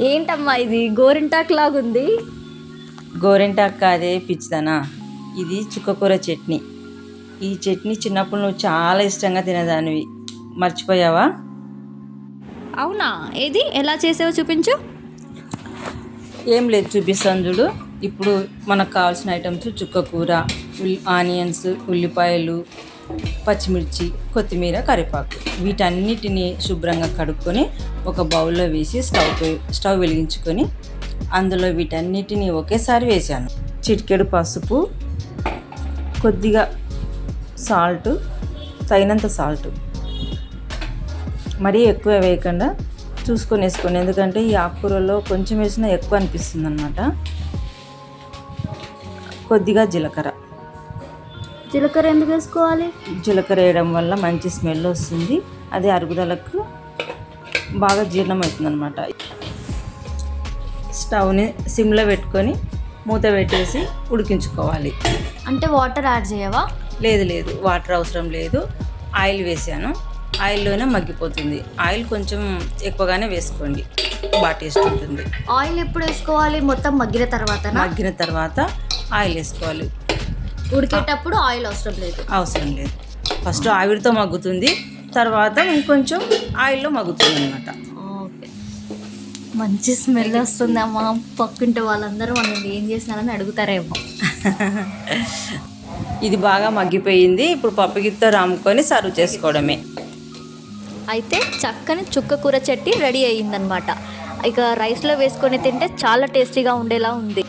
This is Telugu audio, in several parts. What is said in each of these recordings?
ఏంటమ్మా ఇది? గోరింటాక్ లాగుంది. గోరింటాకు కాదే పిచ్చిదనా? ఇది చుక్కకూర చట్నీ. ఈ చట్నీ చిన్నప్పుడు నువ్వు చాలా ఇష్టంగా తినేదానివి. మర్చిపోయావా? అవునా? ఏది? ఎలా చేసావో చూపించు. ఏం లేదు చూపిస్తాను చూడు. ఇప్పుడు మనకు కావాల్సిన ఐటమ్స్ చుక్కకూర ఆనియన్స్ ఉల్లిపాయలు పచ్చిమిర్చి కొత్తిమీర కరివేపాకు. వీటన్నిటిని శుభ్రంగా కడుక్కొని ఒక బౌల్లో వేసి స్టవ్ స్టవ్ వెలిగించుకొని అందులో వీటన్నిటిని ఒకేసారి వేసాను చిటికెడు పసుపు కొద్దిగా సాల్ట్ తగినంత సాల్ట్. మరీ ఎక్కువ వేయకుండా చూసుకొని వేసుకోండి. ఎందుకంటే ఈ ఆకుకూరలో కొంచెం వేసినా ఎక్కువ అనిపిస్తుంది అనమాట కొద్దిగా జీలకర్ర. జీలకర్ర ఎందుకు వేసుకోవాలి? జీలకర్ర వేయడం వల్ల మంచి స్మెల్ వస్తుంది. అది అరుగుదలకు బాగా జీర్ణమవుతుంది అనమాట స్టవ్ని సిమ్లో పెట్టుకొని మూత పెట్టేసి ఉడికించుకోవాలి. అంటే వాటర్ యాడ్ చేయవా? లేదు లేదు. వాటర్ అవసరం లేదు. ఆయిల్ వేసాను. ఆయిల్లోనే మగ్గిపోతుంది. ఆయిల్ కొంచెం ఎక్కువగానే వేసుకోండి. బాగా టేస్ట్ ఉంటుంది. ఆయిల్ ఎప్పుడు వేసుకోవాలి? మొత్తం మగ్గిన తర్వాత మగ్గిన తర్వాత ఆయిల్ వేసుకోవాలి. ఉడికేటప్పుడు ఆయిల్ అవసరం లేదు. అవసరం లేదు. ఫస్ట్ ఆవిరితో మగ్గుతుంది. తర్వాత ఇంకొంచెం ఆయిల్లో మగ్గుతుంది అనమాట ఓకే. మంచి స్మెల్ వస్తుంది అమ్మా. పక్కింటి వాళ్ళందరూ మనం ఏం చేసినారని అడుగుతారేమో. ఇది బాగా మగ్గిపోయింది. ఇప్పుడు పప్పు గిత్తో రాముకొని సర్వ్ చేసుకోవడమే. అయితే చక్కని చుక్క కూర చట్నీ రెడీ అయ్యిందనమాట ఇక రైస్లో వేసుకొని తింటే చాలా టేస్టీగా ఉండేలా ఉంది.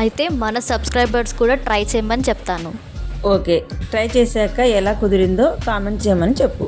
అయితే మన సబ్స్క్రైబర్స్ కూడా ట్రై చేయమని చెప్తాను. ఓకే ట్రై చేశాక ఎలా కుదిరిందో కామెంట్ చేయమని చెప్పు.